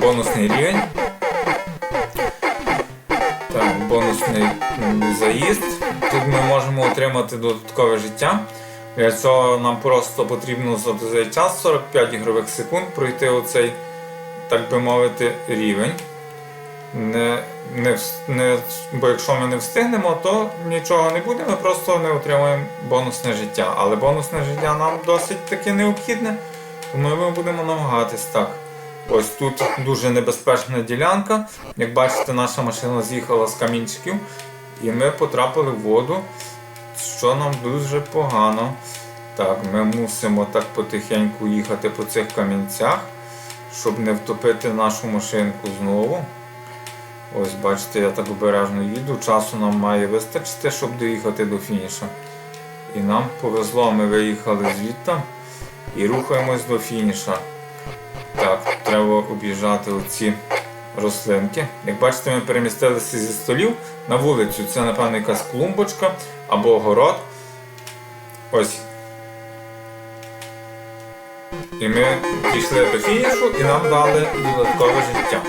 бонусний рівень. Так, бонусний заїзд. Тут ми можемо отримати додаткове життя. Для цього нам просто потрібно за цей час 45 ігрових секунд пройти оцей, так би мовити, рівень. Не, не, не, бо якщо ми не встигнемо, то нічого не буде, ми просто не отримаємо бонусне життя. Але бонусне життя нам досить таки необхідне, тому ми будемо намагатись так. Ось тут дуже небезпечна ділянка. Як бачите, наша машина з'їхала з камінчиків, і ми потрапили в воду, що нам дуже погано. Так, ми мусимо так потихеньку їхати по цих камінцях, щоб не втопити нашу машинку знову. Ось бачите, я так обережно їду, часу нам має вистачити, щоб доїхати до фінішу. І нам повезло, ми виїхали звідти і рухаємось до фініша. Так, треба об'їжджати оці рослинки. Як бачите, ми перемістилися зі столів на вулицю. Це, напевно, якась клумбочка або город. Ось. І ми дійшли до фінішу і нам дали додаткове життя.